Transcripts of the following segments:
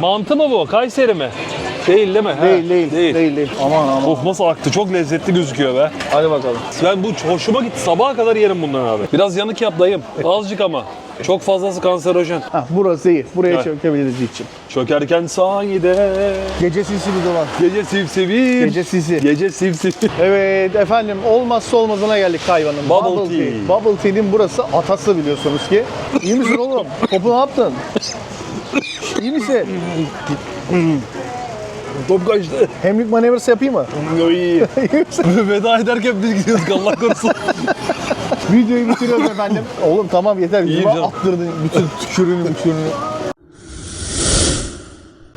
Mantı mı bu? Kayseri mi? Değil değil mi? He, Değil, değil, değil, değil, Aman aman. Of nasıl aktı? Çok lezzetli gözüküyor be. Hadi bakalım. Ben bu hoşuma gitti. Sabaha kadar yerim bundan abi. Biraz yanık yap dayım. Azıcık ama. Çok fazlası kanserojen. Hah, burası iyi. Buraya Evet. çökebiliriz için. Çökerken sahide. Gece sisi bir zaman. Gece sivsivir. Gece sisi. Gece sivsivir. Evet efendim olmazsa olmazına geldik hayvanın. Bubble tea. Bubble tea'nin burası atası biliyorsunuz ki. İyi misin oğlum? Topu ne yaptın? İyi misin? Top kaçtı. Hemlik manevrası yapayım mı? Oy. İyi? Veda ederken biz gidiyorduk Allah korusun. Videoyu bitiriyoruz efendim. Oğlum tamam yeter. Yüzüme canım. attırdın bütün tükürüğünü tükürüğünü.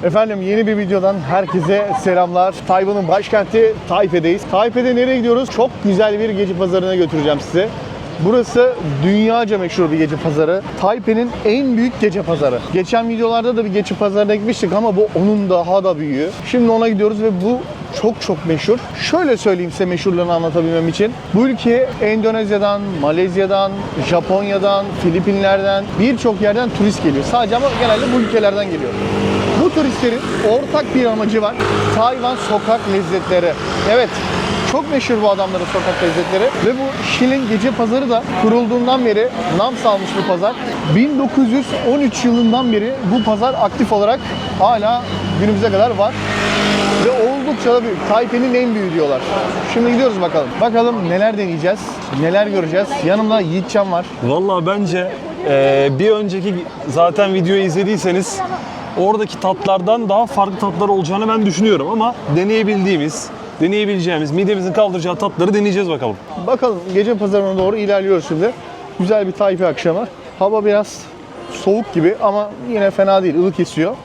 Efendim yeni bir videodan herkese selamlar. Tayvan'ın başkenti Taipei'deyiz. Taipei'de nereye gidiyoruz? Çok güzel bir gece pazarına götüreceğim size. Burası dünyaca meşhur bir gece pazarı. Taipei'nin en büyük gece pazarı. Geçen videolarda da bir gece pazarına gitmiştik ama bu onun daha da büyüğü. Şimdi ona gidiyoruz ve bu çok çok meşhur. Şöyle söyleyeyim size meşhurluğunu anlatabilmem için. Bu ülkeye Endonezya'dan, Malezya'dan, Japonya'dan, Filipinler'den birçok yerden turist geliyor. Sadece ama genelde bu ülkelerden geliyor. Bu turistlerin ortak bir amacı var. Tayvan sokak lezzetleri. Evet, çok meşhur bu adamların sokak lezzetleri ve bu Şilin gece pazarı da kurulduğundan beri nam salmış bir pazar. 1913 yılından beri bu pazar aktif olarak hala günümüze kadar var. Ve oldukça da büyük. Taipei'nin en büyüğü diyorlar. Şimdi gidiyoruz bakalım. Bakalım neler deneyeceğiz, neler göreceğiz. Yanımda Yiğitcan var. Vallahi bence eee, bir önceki zaten videoyu izlediyseniz oradaki tatlardan daha farklı tatlar olacağını ben düşünüyorum ama deneyebildiğimiz, deneyebileceğimiz, midemizin kaldıracağı tatları deneyeceğiz bakalım. Bakalım gece pazarına doğru ilerliyoruz şimdi. Güzel bir Taipei akşamı. Hava biraz soğuk gibi ama yine fena değil, ılık esiyor.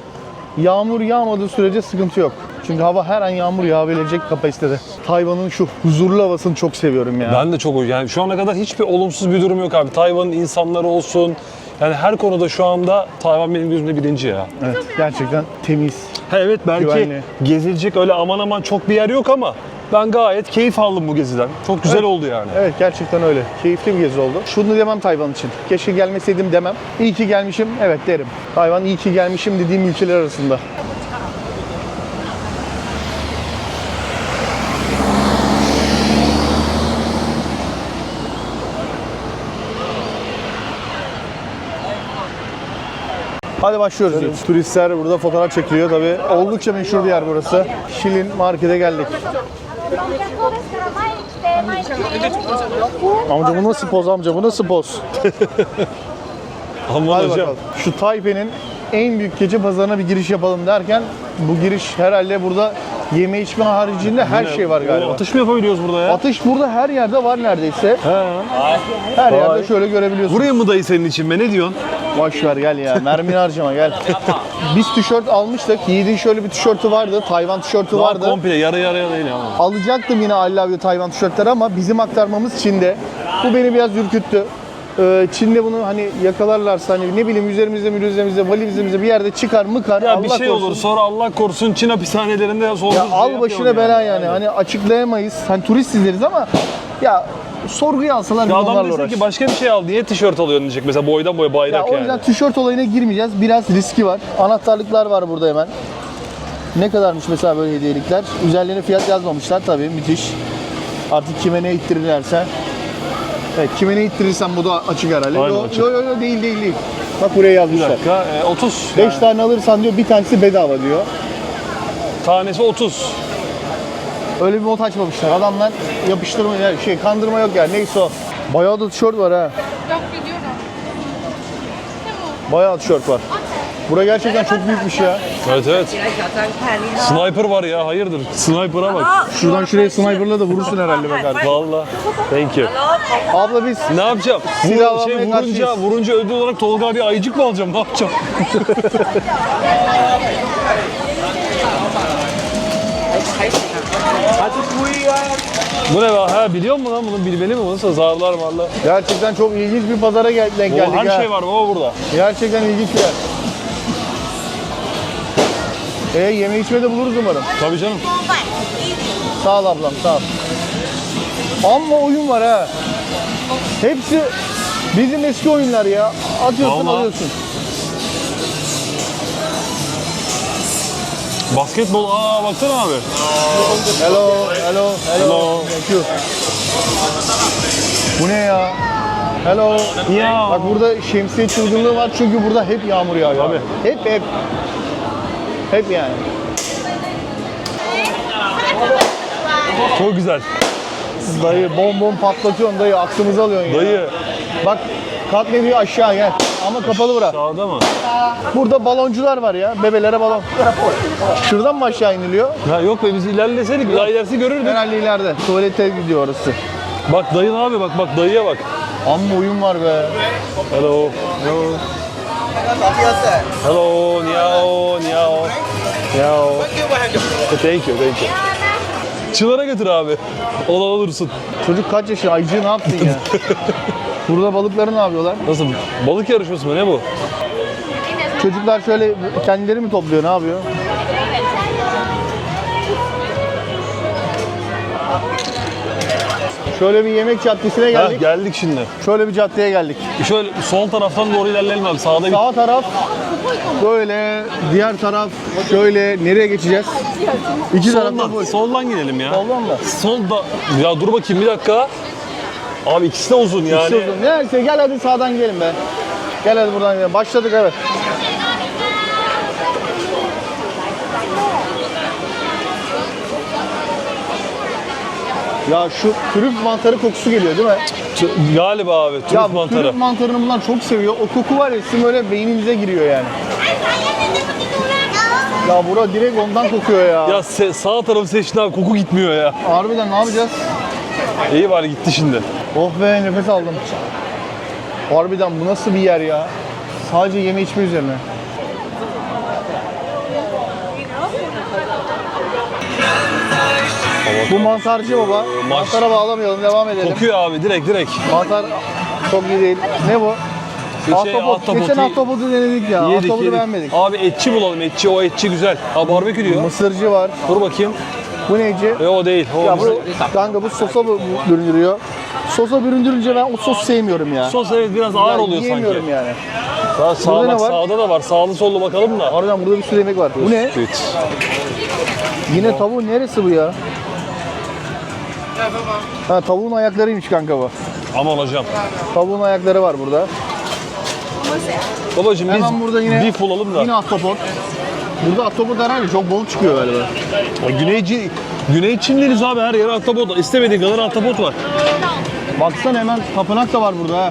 Yağmur yağmadığı sürece sıkıntı yok. Çünkü hava her an yağmur yağabilecek kapasitede. Tayvan'ın şu huzurlu havasını çok seviyorum ya. Ben de çok. Yani şu ana kadar hiçbir olumsuz bir durum yok abi. Tayvan'ın insanları olsun. Yani her konuda şu anda Tayvan benim gözümde birinci ya. Evet, gerçekten temiz. Ha evet belki Güvenli. gezilecek öyle aman aman çok bir yer yok ama ben gayet keyif aldım bu geziden. Çok güzel Evet. oldu yani. Evet gerçekten öyle. Keyifli bir gezi oldu. Şunu demem Tayvan için. Keşke gelmeseydim demem. İyi ki gelmişim. Evet derim. Tayvan iyi ki gelmişim dediğim ülkeler arasında. Hadi başlıyoruz diyoruz. Turistler burada fotoğraf çekiliyor tabi. Oldukça meşhur bir yer burası. Şilin markete geldik. Amca bu nasıl poz amca bu nasıl poz? Aman Hadi bakalım. Şu Taipei'nin en büyük gece pazarına bir giriş yapalım derken bu giriş herhalde burada yeme içme haricinde her şey var galiba. Atış mı yapabiliyoruz burada ya? Atış burada her yerde var neredeyse. He. Her Vay. yerde şöyle görebiliyorsun. Buraya mı dayı senin için be ne diyorsun? Boş ver gel ya. Mermini harcama gel. Biz tişört almıştık. Yiğit'in şöyle bir tişörtü vardı. Tayvan tişörtü Daha vardı. komple yarı yarıya değil ama. Alacaktım yine I Love You Tayvan tişörtleri ama bizim aktarmamız Çin'de. Bu beni biraz ürküttü. Ee, Çin'de bunu hani yakalarlarsa hani ne bileyim üzerimizde üzerimizde valizimizde bir yerde çıkar mıkar Ya Allah bir şey korusun. olur sonra Allah korusun Çin hapishanelerinde Ya al başına bela yani. Hani açıklayamayız. Hani turist izleriz ama ya sorguya alsalar Ya adam onlarla dese uğraş. ki başka bir şey al diye tişört alıyorsun diyecek mesela boydan boya Ya bayrak o yüzden yani. tişört olayına girmeyeceğiz. Biraz riski var. Anahtarlıklar var burada hemen. Ne kadarmış mesela böyle hediyelikler? Üzerlerine fiyat yazmamışlar tabii müthiş. Artık kime ne ittirirlerse. Evet kime ne ittirirsen bu da açık herhalde. Aynen, yo, açık. yo yo yo değil değil değil. Bak buraya Bir yazmışlar. dakika e, 30. 5 yani. tane alırsan diyor bir tanesi bedava diyor. Tanesi 30. Öyle bir mod açmamışlar. Adamlar yapıştırma yani şey kandırma yok yani neyse o. Bayağı da tişört var ha. Yok biliyorum. Bayağı tişört var. Bura gerçekten çok büyükmüş şey ya. Evet evet. Sniper var ya hayırdır. Sniper'a bak. Şuradan şuraya sniper'la da vurursun herhalde be kardeşim. Valla. Thank you. Abla biz Ne yapacağım? Silah Vur, şey, vurunca, vurunca ödül olarak Tolga abi ayıcık mı alacağım? Ne yapacağım? Bu ne be? Ha biliyor musun lan bunun bilmeli mi? Bu nasıl zarlar gerçekten çok ilginç bir pazara gel- denk geldik Her şey var baba burada. Gerçekten ilginç bir yer. E yeme içme de buluruz umarım. Tabii canım. Sağ ol ablam sağ ol. Amma oyun var ha. Hepsi bizim eski oyunlar ya. Atıyorsun Vallahi. alıyorsun. Basketbol, aa baksana abi. Hello, hello, hello. Hello. Thank you. Bu ne ya? Hello. Ya. Bak burada şemsiye çılgınlığı var çünkü burada hep yağmur yağıyor. Tabii. Hep hep. Hep yani. Çok güzel. Dayı bom bom patlatıyorsun dayı aklımızı alıyorsun ya. Dayı. Bak kat ne diyor aşağı gel. Ama kapalı bırak. Sağda mı? Burada baloncular var ya. Bebelere balon. Şuradan mı aşağı iniliyor? Ya yok be biz ilerleseydik daha ilerisi görürdük. Herhalde ileride. Tuvalete gidiyor orası. Bak dayın abi bak bak dayıya bak. Amma oyun var be. Hello. Hello. Hello, niao, niao. Niao. Thank you, thank you. Çılara götür abi. Ola olursun. Çocuk kaç yaşında? Ayıcı ne yaptın ya? Burada balıkları ne yapıyorlar? Nasıl? Balık yarışması mı? Ne bu? Çocuklar şöyle kendileri mi topluyor? Ne yapıyor? Şöyle bir yemek caddesine Ha, geldik. geldik şimdi. Şöyle bir caddeye geldik. Şöyle sol taraftan doğru ilerleyelim abi. Sağda. Sağ taraf böyle, diğer taraf şöyle nereye geçeceğiz? İki tarafta Soldan, full. soldan gidelim ya. Soldan mı? Solda. Ya dur bakayım bir dakika. Abi ikisi de uzun yani. İkisi uzun. Neyse gel hadi sağdan gidelim be. Gel hadi buradan gidelim. Başladık evet. Ya şu trüf mantarı kokusu geliyor değil mi? T- Galiba abi. Trüf ya mantarı. trüf mantarını bunlar çok seviyor. O koku var ya sizin böyle beyninize giriyor yani. Ya bura direkt ondan kokuyor ya. Ya se- sağ tarafı seçtin abi. Koku gitmiyor ya. Harbiden ne yapacağız? İyi var gitti şimdi. Oh be nefes aldım. Harbiden bu nasıl bir yer ya? Sadece yeme içme üzerine. Bu mantarcı baba. Mantara bağlamayalım, devam edelim. Kokuyor abi direkt direkt. Mantar çok iyi değil. Ne bu? şey, ahtapot. ahtapotu- Geçen ahtapotu denedik ya. Yedik ahtapotu yedik. beğenmedik. Abi etçi bulalım etçi. O etçi güzel. Ha barbekü diyor. Mısırcı var. Dur bakayım. Bu neyci? E o değil. O Ya bu kanka bu sosa bu- büründürüyor. Sosa büründürünce ben o sos sevmiyorum ya. Sos evet biraz ağır oluyor sanki. yiyemiyorum yani. Daha sağ, Burada ne bak, var? sağda da var. Sağlı sollu bakalım da. Harbiden burada bir sürü yemek var. Bu ne? Evet. Yine tavuğun neresi bu ya? Ha tavuğun ayaklarıymış kanka bu. Aman hocam. Tavuğun ayakları var burada. Babacım biz Hemen burada yine beef bulalım da. Yine ahtapot. Burada ahtapot herhalde çok bol çıkıyor galiba. Ya Güneyci, Güney Çinleriz abi her yere ahtapot. İstemediğin kadar ahtapot var. Baksana hemen tapınak da var burada ha.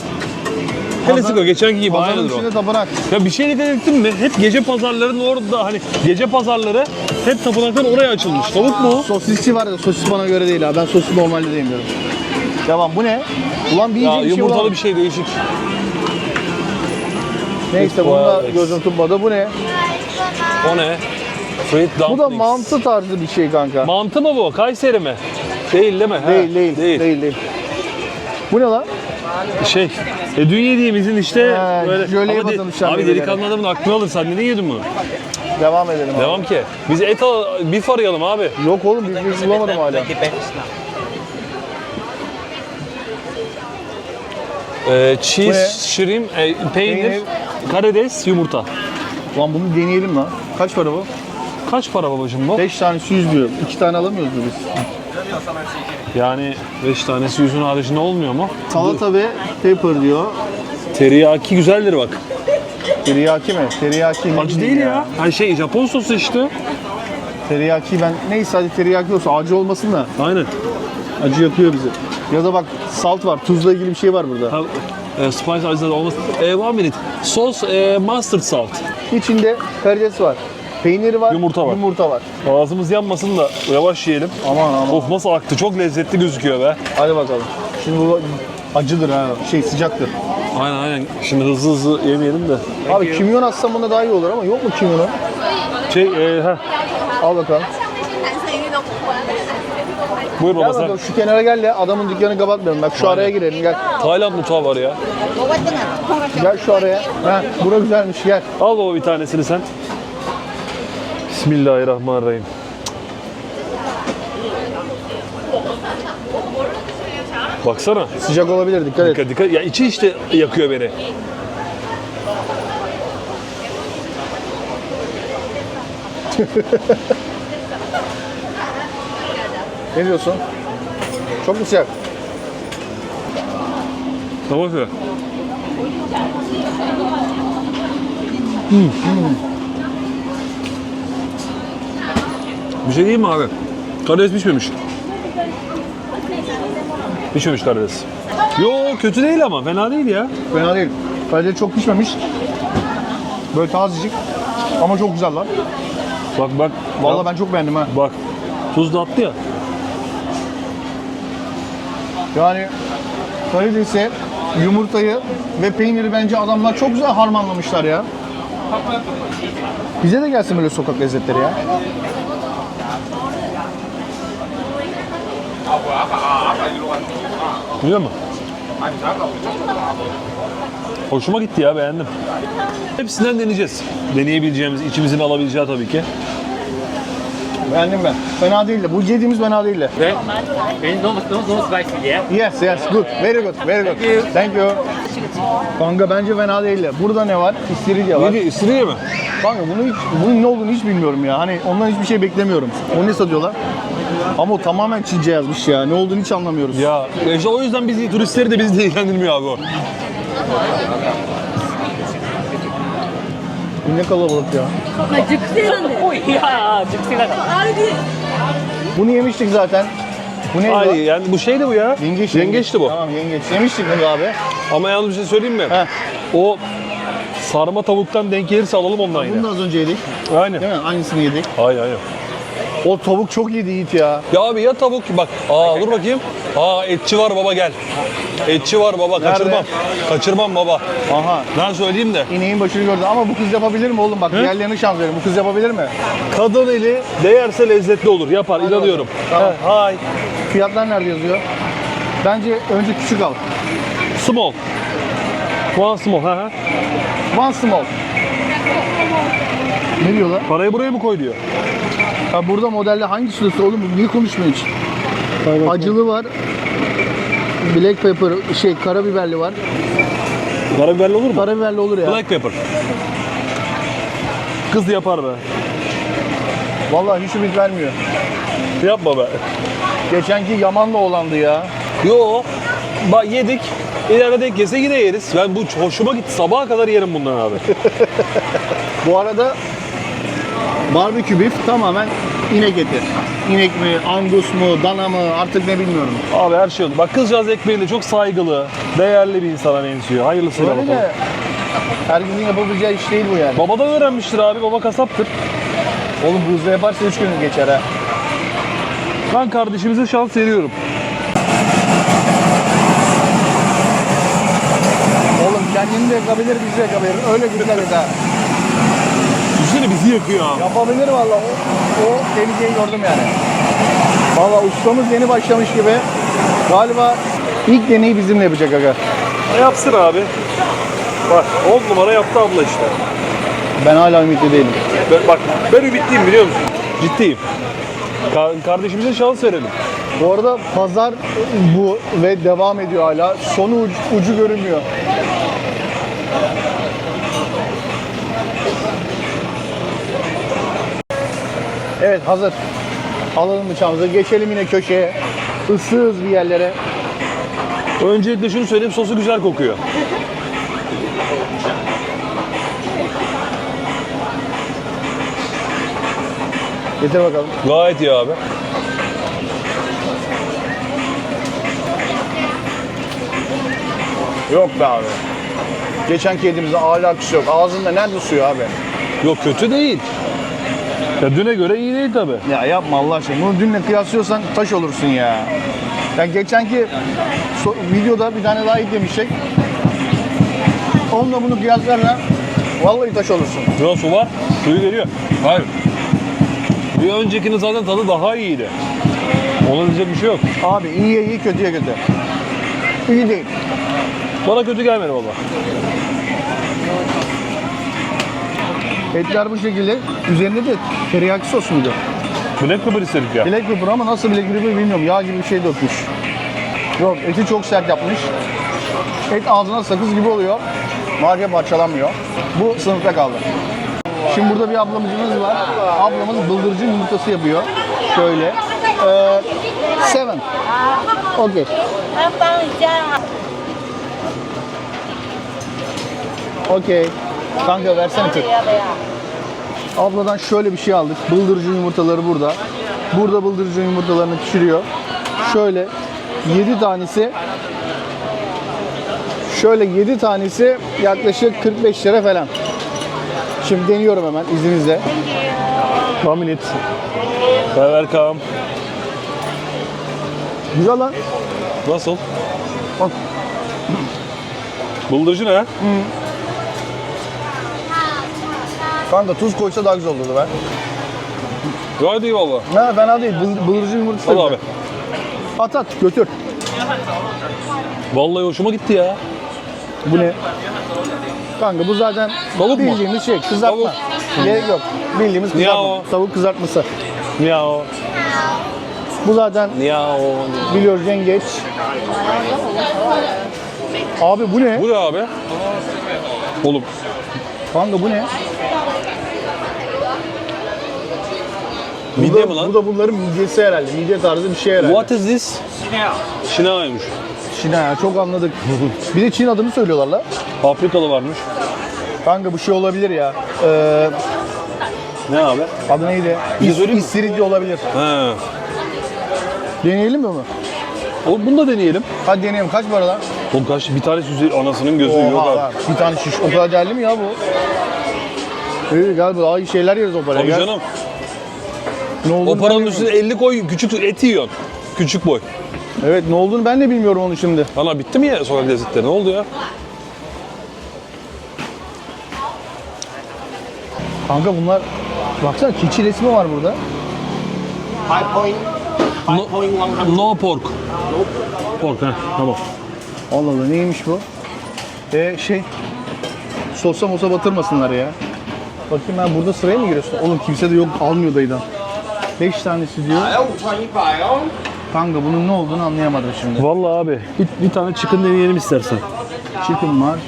Klasik o geçenki gibi Pazarın aynıdır o. içinde tapınak. Ya bir şey dikkat ettin mi? Hep gece pazarlarının orada hani gece pazarları hep tapınaklar oraya açılmış. Tavuk mu? o? Sosisçi var da sosis bana göre değil ha. Ben sosis normalde de yemiyorum. Devam bu ne? Ulan bir Ya yiyecek bir şey yumurtalı bir şey değişik. Neyse bunu da gözüm tutmadı. Bu ne? O ne? Fruit Bu da mantı tarzı bir şey kanka. Mantı mı bu? Kayseri mi? Değil değil mi? Ha, Değil, değil, değil, değil, Bu ne lan? Şey, e, dün yediğimizin işte Ha, böyle... jöleye Ama de- batırmışlar Abi delikanlı adamın aklını alır. Sen neden yedin bunu? Devam edelim abi. Devam ki. Biz et al, beef arayalım abi. Yok oğlum bir bir bulamadım hala. Ee, cheese, shrimp, e, peynir, Peynir. karides, yumurta. Lan bunu deneyelim lan. Kaç para bu? Kaç para babacığım bu? 5 tanesi 100 diyor. 2 tane alamıyoruz mu biz? Yani 5 tanesi yüzün haricinde olmuyor mu? Salata ve pepper diyor. Teriyaki güzeldir bak. Teriyaki mi? Teriyaki ne Acı değil ya. Hani şey Japon sosu işte. Teriyaki ben neyse hadi teriyaki olsa acı olmasın da Aynen. acı yapıyor bizi. Ya da bak salt var. Tuzla ilgili bir şey var burada. Ha, e, spice acı da olmaz. E, one minute. Sos e, mustard salt. İçinde karides var. Peyniri var. Yumurta var. Yumurta var. Ağzımız yanmasın da yavaş yiyelim. Aman aman. Of nasıl aktı. Çok lezzetli gözüküyor be. Hadi bakalım. Şimdi bu acıdır ha. Şey sıcaktır. Aynen aynen. Şimdi hızlı hızlı yemeyelim de. Abi kimyon atsam buna daha iyi olur ama yok mu kimyonu? Şey, e, heh. Al bakalım. Buyur Gel baba sen. bakalım şu kenara gel ya. Adamın dükkanını kapatmayalım. Bak şu araya girelim gel. Tayland mutfağı var ya. Gel şu araya. Ha, bura güzelmiş gel. Al baba bir tanesini sen. Bismillahirrahmanirrahim. Baksana. Sıcak olabilir dikkat et. Dikkat dikkat. Ya içi işte yakıyor beni. ne diyorsun? Çok mu sıcak? Tamam şöyle. Bir şey diyeyim mi abi? Karides pişmemiş. Pişmemiş karides. Yo kötü değil ama fena değil ya. Fena değil. Karides çok pişmemiş. Böyle tazecik. Ama çok güzel lan. Bak bak. Vallahi ben çok beğendim ha. Bak. Tuz da attı ya. Yani karidesi, yumurtayı ve peyniri bence adamlar çok güzel harmanlamışlar ya. Bize de gelsin böyle sokak lezzetleri ya. Biliyor musun? Hoşuma gitti ya beğendim. Hepsinden deneyeceğiz. Deneyebileceğimiz, içimizin alabileceği tabii ki. Beğendim ben. Fena değildi. Bu yediğimiz fena değildi. And no, no, no spicy, yeah? Yes, yes. Good. Very good. Very good. Thank you. Kanka bence fena değildi. Burada ne var? İstiridye var. Neydi? İstiridye mi? Kanka bunu hiç, bunun ne olduğunu hiç bilmiyorum ya. Hani ondan hiçbir şey beklemiyorum. O ne satıyorlar? Ama o tamamen Çince yazmış ya. Ne olduğunu hiç anlamıyoruz. Ya işte o yüzden bizi turistleri de bizi de ilgilendirmiyor abi o. Bu ne kalabalık ya. 熟成なんで。 Oh, yeah, 熟成だから。 あれで。 Bunu yemiştik zaten. Bu neydi? Ay o? yani bu şeydi bu ya. Yengeç. Yengeçti bu. Tamam yengeç. Yemiştik bunu abi. Ama yalnız bir şey söyleyeyim mi? Heh. O sarma tavuktan denk gelirse alalım ondan Bunu yine. da az önce yedik. Aynen. Değil mi? Aynısını yedik. Hayır hayır. O tavuk çok iyiydi Yiğit ya. Ya abi ya tavuk bak. Aa dur bakayım. Aa etçi var baba gel. Etçi var baba kaçırmam. Kaçırmam baba. Aha. Ben söyleyeyim de. İneğin başını gördü ama bu kız yapabilir mi oğlum? Bak diğerlerine şans verin. Bu kız yapabilir mi? Kadın eli değerse lezzetli olur. Yapar inanıyorum. Tamam. He, Hay. Fiyatlar nerede yazıyor? Bence önce küçük al. Small. One small. He he. One small. Ne diyorlar? Parayı buraya mı koy diyor. Ha burada modelde hangisi diyorsun oğlum? Niye konuşmuyor hiç? Acılı var. Black pepper, şey karabiberli var. Karabiberli olur mu? Karabiberli olur ya. Black pepper. Kız yapar be. Vallahi hiç ümit vermiyor. Yapma be. Geçenki Yaman'la olandı ya. Yo. Bak yedik. İleride denk gelse yine yeriz. Ben bu hoşuma gitti. Sabaha kadar yerim bundan abi. Bu arada barbekü beef tamamen inek eti. İnek mi, angus mu, dana mı artık ne bilmiyorum. abi her şey oldu. Bak kızcağız ekmeğinde çok saygılı, değerli bir insana benziyor. Hayırlısıyla Öyle bakalım. de herkesin yapabileceği iş değil bu yani. Baba da öğrenmiştir abi. Baba kasaptır. Oğlum bu hızla yaparsa 3 gün geçer ha. Ben kardeşimize şans veriyorum. Oğlum kendini de yakabilir, bizi de yakabilir. Öyle güzel et ha. Düşünsene bizi yakıyor abi. Yapabilir valla. O, o tehlikeyi gördüm yani. Valla ustamız yeni başlamış gibi. Galiba ilk deneyi bizimle yapacak aga. Yapsın abi. Bak 10 numara yaptı abla işte. Ben hala ümitli değilim. Ben, bak ben ümitliyim biliyor musun? Ciddiyim. Ka- kardeşimize şans verelim. Bu arada pazar bu ve devam ediyor hala. Sonu ucu, ucu görünmüyor. Evet hazır. Alalım bıçağımızı. Geçelim yine köşeye. Issız bir yerlere. Öncelikle şunu söyleyeyim sosu güzel kokuyor. Getir bakalım. Gayet iyi abi. Yok be abi. Geçenki yediğimizde alakası yok. Ağzında nerede suyu abi? Yok kötü değil. Ya düne göre iyi değil tabi. Ya yapma Allah aşkına. Bunu dünle kıyaslıyorsan taş olursun ya. Ya geçenki so- videoda bir tane daha eklemiştik. Onunla bunu kıyaslarla vallahi taş olursun. Yok su var. Suyu veriyor. Hayır. Bir öncekinin zaten tadı daha iyiydi. Ona diyecek bir şey yok. Abi iyiye iyi kötüye kötü. İyi değil. Bana kötü gelmedi valla. Etler bu şekilde. Üzerinde de teriyaki sos muydu? Black pepper istedik ya. Black pepper ama nasıl black pepper bilmiyorum. Yağ gibi bir şey dökmüş. Yok eti çok sert yapmış. Et ağzına sakız gibi oluyor. Maalesef parçalanmıyor. Bu sınıfta kaldı. Şimdi burada bir ablamızımız var. Ablamız bıldırcın yumurtası yapıyor. Şöyle. Ee, seven. Okey. Okey. Kanka versene tık. Abladan şöyle bir şey aldık. Bıldırcın yumurtaları burada. Burada bıldırcın yumurtalarını pişiriyor. Şöyle 7 tanesi Şöyle 7 tanesi yaklaşık 45 lira falan. Şimdi deniyorum hemen izninizle. One minute. Welcome. Güzel lan. Nasıl? Bak. Bıldırcı ne? Kanka tuz koysa daha güzel olurdu be. Gayet iyi valla. Ne fena değil. Bıl, bıldırcın yumurtası. da Al güzel. abi. At at götür. Vallahi hoşuma gitti ya. Bu ne? Kanka bu zaten Tavuk mu? bildiğimiz şey kızartma. Tavuk. Gerek yok. Bildiğimiz kızartma. o? Tavuk kızartması. Miau. Bu zaten Miau. biliyoruz yengeç. Abi bu ne? Bu ne abi? Oğlum Kanka bu ne? Midye Bu mi da- lan? Bu da bunların midyesi herhalde. Midye tarzı bir şey herhalde. What is this? Şinaymış. Çin ha, çok anladık. bir de Çin adını söylüyorlar la. Afrikalı varmış. Kanka bu şey olabilir ya. Ee, Ne abi? adı neydi? Mi? İstiridye olabilir. He. Deneyelim mi bunu? Oğlum bunu da deneyelim. Hadi deneyelim. Kaç para lan? Oğlum kaç bir tanesi yüzey anasının gözü yok Oha abi. lan. Bir tane şiş. O kadar değerli mi ya bu? İyi gel daha iyi şeyler yeriz o paraya. Tabii Gel. canım. Ne olduğunu O paranın ben üstüne 50 koy küçük eti yiyorsun. Küçük boy. Evet ne olduğunu ben de bilmiyorum onu şimdi. Ana bitti mi ya sokak lezzetleri? Ne oldu ya? Kanka bunlar baksana keçi resmi var burada. No, no pork. Pork ha tamam. Allah Allah neymiş bu? Ee şey sosa mosa batırmasınlar ya. Bakayım ben burada sıraya mı giriyorsun? Oğlum kimse de yok almıyor dayıdan. 5 tanesi diyor. Kanka bunun ne olduğunu anlayamadım şimdi. Vallahi abi bir, bir tane çıkın deneyelim istersen. Chicken var.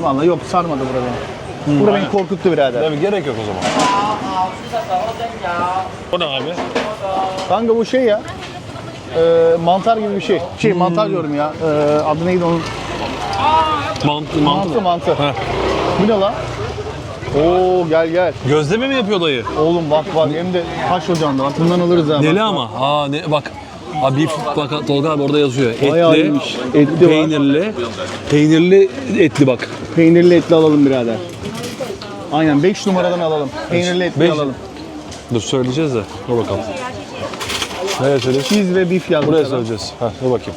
Vallahi yok sarmadı burada beni. Burada beni korkuttu birader. Tabii gerek yok o zaman. O ne abi? Kanka bu şey ya. e, mantar gibi bir şey. Şey mantar diyorum ya. E, adı neydi onun? Mantı, Mantı mantı. Heh. Bu ne lan? Oo gel gel. Gözleme mi yapıyor dayı? Oğlum bak bak hem de taş ocağında bak bundan alırız ha. Bak. ama. Aa ne bak. Abi beef, bak Tolga abi orada yazıyor. Bayağı Etli, iyiymiş. Etli var. peynirli, peynirli etli bak. Peynirli etli alalım birader. Aynen 5 numaradan alalım. Peynirli etli Beş- alalım. Dur söyleyeceğiz de. Dur bakalım. Nereye söyleyeceğiz? Cheese ve beef yazmışlar. Buraya söyleyeceğiz. Ha, dur bakayım.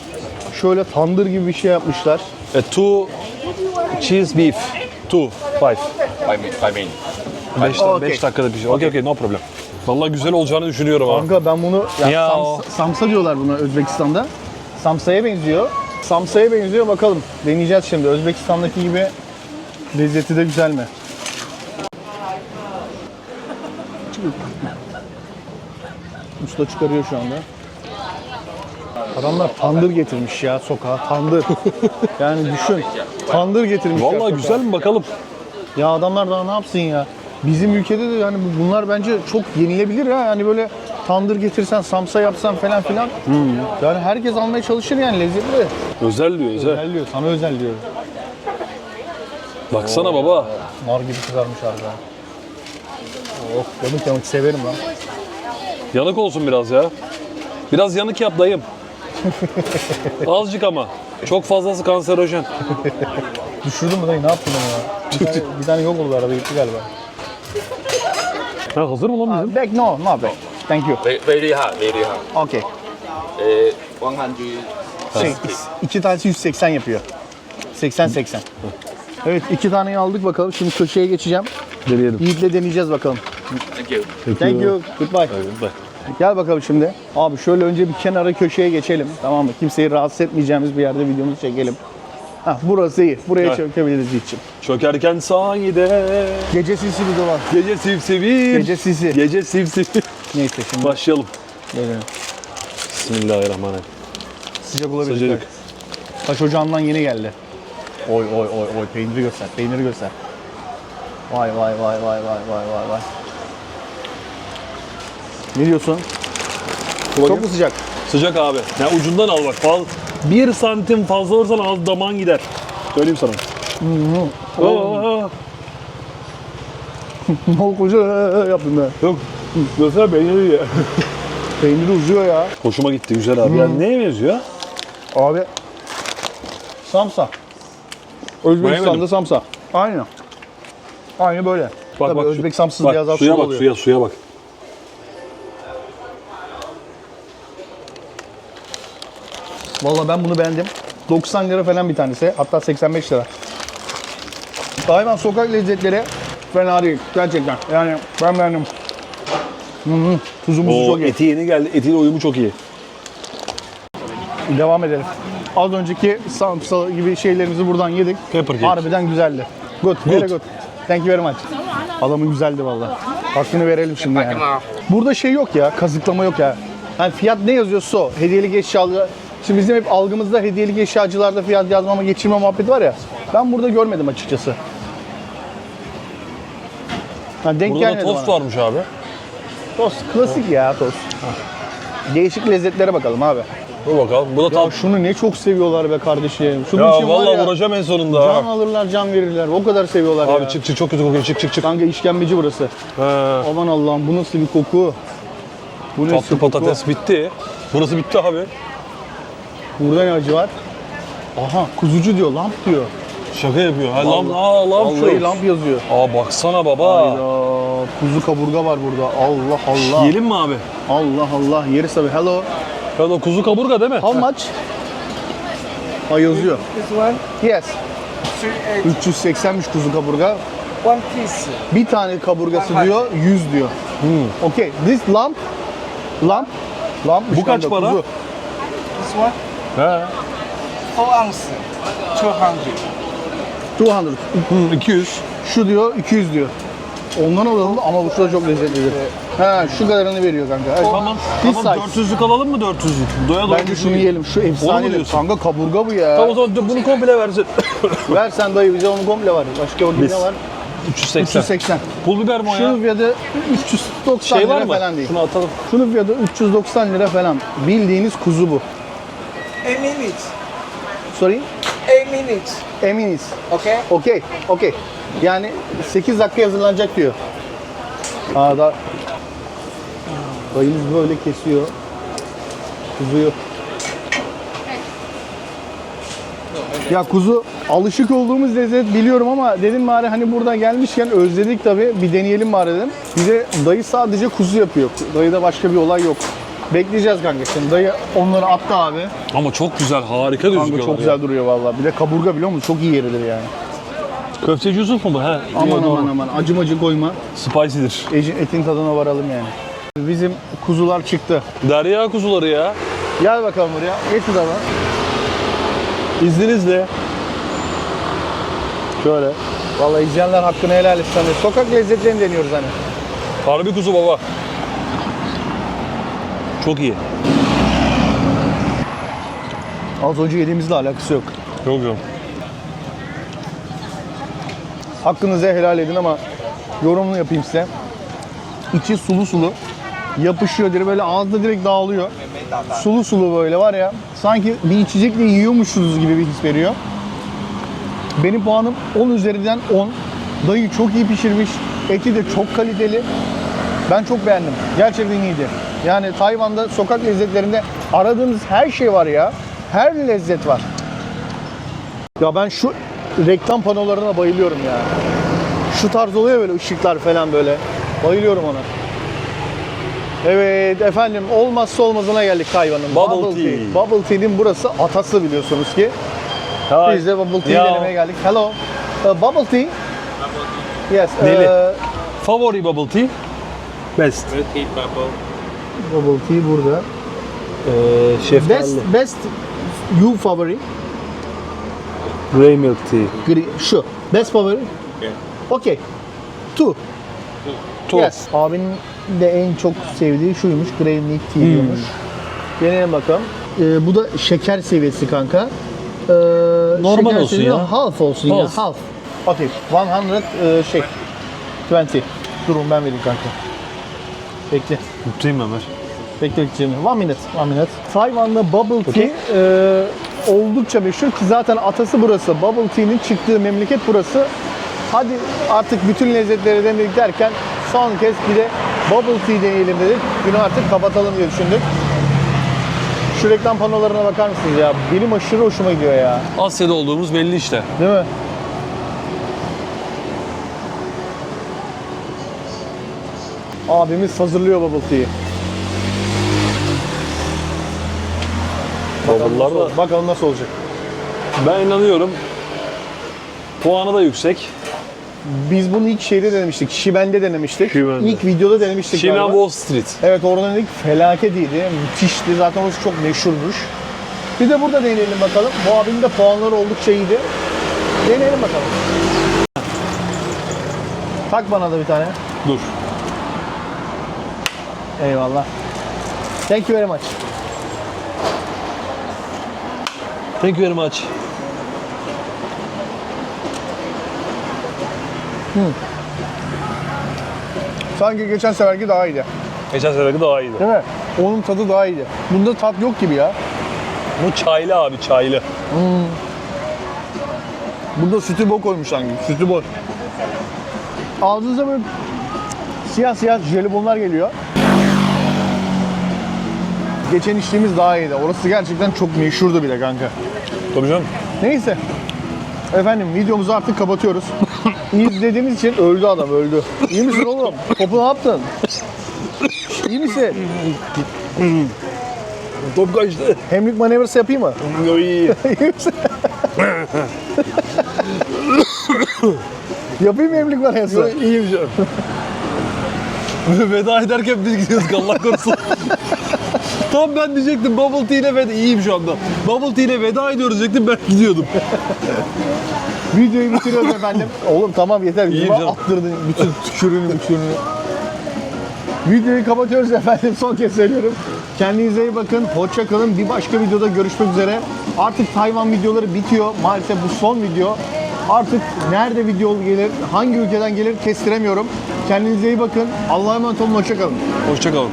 Şöyle tandır gibi bir şey yapmışlar. E, two cheese beef. Two. Five. Beş, Okey. beş dakikada pişiyor. Okey okey no problem. Vallahi güzel olacağını düşünüyorum ha. Kanka ben bunu ya Ya sams- samsa diyorlar buna Özbekistan'da. Samsa'ya benziyor. Samsa'ya benziyor bakalım. Deneyeceğiz şimdi. Özbekistan'daki gibi lezzeti de güzel mi? Usta çıkarıyor şu anda. Adamlar tandır getirmiş ya sokağa. Tandır. yani düşün. Tandır getirmiş. ya Vallahi sokağa. güzel mi bakalım. Ya adamlar daha ne yapsın ya? Bizim ülkede de yani bu- bunlar bence çok yenilebilir ya. Yani böyle tandır getirsen, samsa yapsan falan filan. Yani herkes almaya çalışır yani lezzetli. Özel diyor özel. Özel diyor, sana özel diyor. Baksana baba. Nar gibi kızarmış harbiden. Oh, yanık yanık severim lan. Yanık olsun biraz ya. Biraz yanık yap dayım. Azıcık ama. Çok fazlası kanserojen. Düşürdün mü dayı? Ne yaptın ya? Bir tane, bir tane yok oldu arada gitti galiba. Ha, hazır mı lan bizim? Back no, no back. Thank you. Very, very hard, very hard. Okay. Uh, 100. Şey, iki tanesi 180 yapıyor. 80-80. Evet iki taneyi aldık bakalım. Şimdi köşeye geçeceğim. Deneyelim. Yiğit'le deneyeceğiz bakalım. Thank you. Thank you. Goodbye. Bak. Gel bakalım şimdi. Abi şöyle önce bir kenara köşeye geçelim. Tamam mı? Kimseyi rahatsız etmeyeceğimiz bir yerde videomuzu çekelim. Hah burası iyi. Buraya Gel. çökebiliriz Yiğit'ciğim. Çökerken sahide. Gece sisi bir de var. Gece sivsivir. Gece sisi. Gece sivsivir. Neyse şimdi Başlayalım. böyle Bismillahirrahmanirrahim. sıcak olabilir. Sıcacık. Taş ocağından yeni geldi. Oy oy oy oy peyniri göster. Peyniri göster. Vay vay vay vay vay vay vay vay. Ne diyorsun? Çok mu sıcak? Sıcak abi. Ya ucundan al bak. Faz, bir santim fazla olursan az daman gider. Söyleyeyim sana. Aa, oldu koca yaptım ben. Yok. Mesela beğenir ya. Peyniri uzuyor ya. Hoşuma gitti güzel abi. Yani neye benziyor? Abi. Samsa. Özbekistan'da Beğenmedim. samsa. Aynı. Aynı böyle. Bak, Tabii bak, Özbek samsız bak, biraz daha suya bak, oluyor. suya, suya bak. Valla ben bunu beğendim. 90 lira falan bir tanesi. Hatta 85 lira. Hayvan sokak lezzetleri fena değil. Gerçekten. Yani ben beğendim. Hı hı. Tuzumuzu O çok iyi. eti yeni geldi. Etiyle uyumu çok iyi. Devam edelim. Az önceki samsa gibi şeylerimizi buradan yedik. Pepper cake. Harbiden güzeldi. Good, very good. Thank you very much. Adamın güzeldi valla. Hakkını verelim şimdi yani. Burada şey yok ya, kazıklama yok ya. Yani fiyat ne yazıyorsa o. Hediyelik eşyalı. Şimdi bizim hep algımızda hediyelik eşyacılarda fiyat yazmama geçirme muhabbeti var ya. Ben burada görmedim açıkçası. Ha, denk Burada da gelmedi tost bana. varmış abi. Tost, klasik ya tost. Değişik lezzetlere bakalım abi. Dur bakalım. Bu da Ya tat. şunu ne çok seviyorlar be kardeşim. Şunun Ya için var vallahi ya, vuracağım en sonunda. Can ha. alırlar, can verirler. O kadar seviyorlar ya. Abi çık çık çok kötü kokuyor. Çık çık çık. Kanka işkembeci burası. He. Aman Allah'ım bu nasıl bir koku? Bu nasıl Tatlı bir koku? patates bitti. Burası bitti abi. Burada ne acı var? Aha kuzucu diyor, lamp diyor. Şaka yapıyor. Ha, lam, aa, lam Vallahi lamp yazıyor. Aa baksana baba. Hayda, kuzu kaburga var burada. Allah Allah. Yiyelim mi abi? Allah Allah. Yeriz tabii. Hello. Da kuzu kaburga değil mi? How much? Ha yazıyor. This one, Yes. 380. 380'miş kuzu kaburga. One piece. Bir tane kaburgası One diyor 100 diyor. Hmm. Okay. This lamp. Lamp. Lampmış Bu kaç para? kuzu. This one, He. 4 ounce, 200. 200. Hı, 200. Şu diyor 200 diyor. Ondan alalım ama bu da çok lezzetlidir. Ha şu kadarını veriyor kanka. Evet. Tamam. This Tamam size. 400'lük alalım mı 400'lük? Doya doya Bence şunu düşüneyim. yiyelim. Şu efsane diyorsun? kanka kaburga bu ya. Tamam o zaman bunu komple versin. Ver sen dayı bize onu komple var. Başka o Biz. ne var? 380. 380. Pul biber mi o ya? Şunun fiyatı 390 Şey var lira mı? falan değil. Şunu atalım. Şunun fiyatı 390 lira falan. Bildiğiniz kuzu bu. 8 minutes. Sorry? 8 minutes. Eminiz. Okay? Okey, okey. Yani 8 dakika hazırlanacak diyor. Aa da dayımız böyle kesiyor. Kuzuyu. Ya kuzu alışık olduğumuz lezzet biliyorum ama dedim bari hani burada gelmişken özledik tabii bir deneyelim bari dedim. Bir de dayı sadece kuzu yapıyor. Dayıda başka bir olay yok. Bekleyeceğiz kanka şimdi. Dayı onları attı abi. Ama çok güzel, harika. Kanka çok ya. güzel duruyor vallahi. Bir de kaburga biliyor musun? Çok iyi yeridir yani. Köfteci Yusuf mu bu? He. Aman Doğru. aman aman acım acı koyma. Spicy'dir. Eci- Etin tadına varalım yani. Bizim kuzular çıktı. Derya kuzuları ya. Gel bakalım buraya. Geç bu tarafa. İzninizle. Şöyle. Vallahi izleyenler hakkını helal etsin. Hani sokak lezzetlerini deniyoruz hani. Harbi kuzu baba. Çok iyi. Az önce yediğimizle alakası yok. Yok yok. Hakkınızı helal edin ama yorumunu yapayım size. İçi sulu sulu. Yapışıyor direkt böyle ağızda direkt dağılıyor. Sulu sulu böyle var ya. Sanki bir içecekle yiyormuşuz gibi bir his veriyor. Benim puanım 10 üzerinden 10. Dayı çok iyi pişirmiş. Eti de çok kaliteli. Ben çok beğendim. Gerçekten iyiydi. Yani Tayvan'da sokak lezzetlerinde aradığınız her şey var ya. Her lezzet var. Ya ben şu reklam panolarına bayılıyorum ya. Şu tarz oluyor böyle ışıklar falan böyle. Bayılıyorum ona. Evet efendim olmazsa olmazına geldik Tayvan'ın. Bubble tea. Bubble Tea'nin burası atası biliyorsunuz ki. Hi. Biz de bubble tea denemeye geldik. Hello. Uh, bubble tea. Yes. Neli? uh, Favori bubble tea? Best. Roti bubble. Bubble tea burada. Ee, şeftali. Best best you favori. Grey milk tea. Gri- Şu. Best favori. Yeah. Okay. Two. Two. Yes. Abinin de en çok sevdiği şuymuş. Grey milk tea diyormuş. Deneyelim bakalım. Ee, bu da şeker seviyesi kanka. Ee, Normal şeker olsun ya. Half olsun ya. Half. Half. Okay. 100 e, şey. 20. Durun ben vereyim kanka. Bekle. Tutayım Ömer. Bekle bekle. One minute. One minute. Tayvan'da bubble tea e, oldukça meşhur ki zaten atası burası. Bubble tea'nin çıktığı memleket burası. Hadi artık bütün lezzetleri denedik derken son kez bir de bubble tea deneyelim dedik. Günü artık kapatalım diye düşündük. Şu reklam panolarına bakar mısınız ya? Benim aşırı hoşuma gidiyor ya. Asya'da olduğumuz belli işte. Değil mi? Abimiz hazırlıyor bubble tea'yi. Bavullar da Bakalım nasıl olacak. ben inanıyorum. Puanı da yüksek. Biz bunu ilk şeyde denemiştik. Şiben'de denemiştik. Şiben'de. İlk videoda denemiştik. Şimen galiba. Wall Street. Evet oradan dedik felaket iyiydi. Müthişti. Zaten orası çok meşhurmuş. Bir de burada deneyelim bakalım. Bu abinin de puanları oldukça iyiydi. Deneyelim bakalım. Tak bana da bir tane. Dur. Eyvallah. Thank you very much. Thank you very much. Sanki geçen seferki daha iyiydi. Geçen seferki daha iyiydi. Değil mi? Onun tadı daha iyiydi. Bunda tat yok gibi ya. Bu çaylı abi çaylı. Burada sütü bol koymuşlar gibi. Sütü bol. Ağzınıza böyle siyah siyah jelibonlar geliyor. Geçen içtiğimiz daha iyiydi. Orası gerçekten çok meşhurdu bile kanka. Tabii canım. Neyse. Efendim videomuzu artık kapatıyoruz. İzlediğiniz için öldü adam öldü. İyi misin oğlum? Topu ne yaptın? İyi misin? Top kaçtı. Hemlik manevrası yapayım mı? Yo iyi. İyi misin? yapayım mı hemlik manevrası? İyiyim canım. veda ederken biz gidiyoruz Allah korusun. Tam ben diyecektim Bubble Tea ile veda. İyiyim şu anda. Bubble Tea ile veda ediyoruz diyecektim ben gidiyordum. Videoyu bitiriyoruz efendim. Oğlum tamam yeter. İyiyim canım. attırdın bütün tükürünü tükürünü. Videoyu kapatıyoruz efendim. Son kez söylüyorum. Kendinize iyi bakın. Hoşça kalın. Bir başka videoda görüşmek üzere. Artık Tayvan videoları bitiyor. Maalesef bu son video. Artık nerede video gelir, hangi ülkeden gelir kestiremiyorum. Kendinize iyi bakın. Allah'a emanet olun. Hoşça kalın. Hoşçakalın.